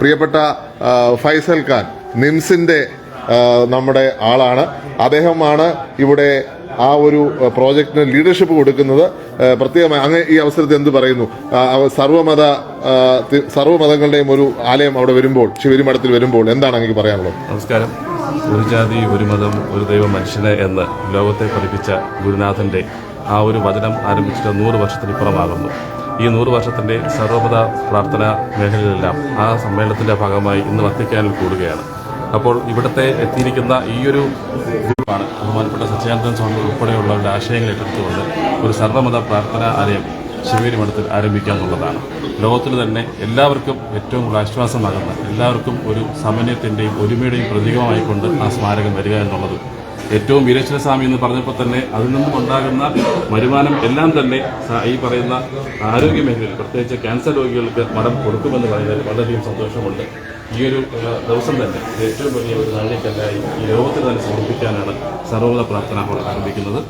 പ്രിയപ്പെട്ട ഫൈസൽ ഖാൻ നിംസിന്റെ നമ്മുടെ ആളാണ്. അദ്ദേഹമാണ് ഇവിടെ ആ ഒരു പ്രോജക്റ്റിന് ലീഡർഷിപ്പ് കൊടുക്കുന്നത്. പ്രത്യേകമായി അങ്ങ് ഈ അവസരത്തിൽ എന്ത് പറയുന്നു? സർവമത സർവമതങ്ങളുടെയും ഒരു ആലയം അവിടെ വരുമ്പോൾ ശിവരിമഠത്തിൽ വരുമ്പോൾ എന്താണ് അങ്ങേക്ക് പറയാനുള്ളത്? നമസ്കാരം. ഒരു ജാതി ഒരു മതം ഒരു ദൈവം മനുഷ്യന് എന്ന് ലോകത്തെ പഠിപ്പിച്ച ഗുരുനാഥന്റെ ആ ഒരു വചനം ആരംഭിച്ചിട്ട് നൂറ് വർഷത്തിനിപ്പുറമാകുന്നു. ഈ നൂറ് വർഷത്തിന്റെ സർവമത പ്രാർത്ഥന മേഖലയിലെല്ലാം ആ സമ്മേളനത്തിന്റെ ഭാഗമായി ഇന്ന് വത്തിക്കാനിൽ കൂടുകയാണ്. അപ്പോൾ ഇവിടുത്തെ എത്തിയിരിക്കുന്ന ഈ ഒരു ഗ്രൂപ്പാണ് ബഹുമാനപ്പെട്ട സച്ചിദാനന്ദൻ സ്വാമി ഉൾപ്പെടെയുള്ളവരുടെ ആശയങ്ങൾ ഏറ്റെടുത്തുകൊണ്ട് ഒരു സർവമത പ്രാർത്ഥന ആലയം ശിവേരി മഠത്തിൽ ആരംഭിക്കുക എന്നുള്ളതാണ്. ലോകത്തിൽ തന്നെ എല്ലാവർക്കും ഏറ്റവും കൂടുതൽ ആശ്വാസമാകുന്ന എല്ലാവർക്കും ഒരു സമന്വയത്തിന്റെയും ഒരുമയുടെയും പ്രതീകമായിക്കൊണ്ട് ആ സ്മാരകം വരിക എന്നുള്ളത് ഏറ്റവും വീരേശ്വര സ്വാമി എന്ന് പറഞ്ഞപ്പോൾ തന്നെ അതിൽ നിന്നും ഉണ്ടാകുന്ന വരുമാനം എല്ലാം തന്നെ ഈ പറയുന്ന ആരോഗ്യ മേഖലയിൽ പ്രത്യേകിച്ച് ക്യാൻസർ രോഗികൾക്ക് മഠം കൊടുക്കുമെന്ന് പറയുന്നതിൽ വളരെയധികം സന്തോഷമുണ്ട്. ഈ ഒരു ദിവസം തന്നെ ഏറ്റവും വലിയ ഒരു നാഴികക്കല്ലായി ഈ ലോകത്തിന് തന്നെ സമർപ്പിക്കാനാണ് സർവത പ്രാർത്ഥന ഹോൾ ആരംഭിക്കുന്നത്.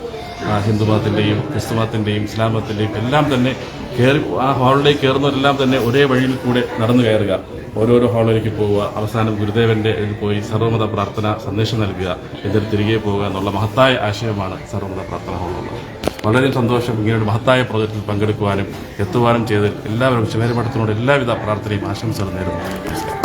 ഹിന്ദുമതത്തിന്റെയും ക്രിസ്തുമതത്തിന്റെയും ഇസ്ലാമത്തിന്റെയും എല്ലാം തന്നെ കയറി ആ ഹാളിലേക്ക് കയറുന്നവരെല്ലാം തന്നെ ഒരേ വഴിയിൽ കൂടെ നടന്നു കയറുക. ഓരോരോ ഹാളിലേക്ക് പോവുക. അവസാനം ഗുരുദേവന്റെ ഇതിൽ പോയി സർവമത പ്രാർത്ഥന സന്ദേശം നൽകുക. എന്നിട്ട് തിരികെ പോവുക എന്നുള്ള മഹത്തായ ആശയമാണ് സർവമത പ്രാർത്ഥന ഹാളുള്ളത് വളരെ സന്തോഷം ഇങ്ങനെയൊരു മഹത്തായ പ്രോജക്റ്റിൽ പങ്കെടുക്കുവാനും എത്തുവാനും ചെയ്തതിൽ എല്ലാവരും ശിവരമഠത്തിനോട് എല്ലാവിധ പ്രാർത്ഥനയും ആശംസകൾ നേരുന്നു.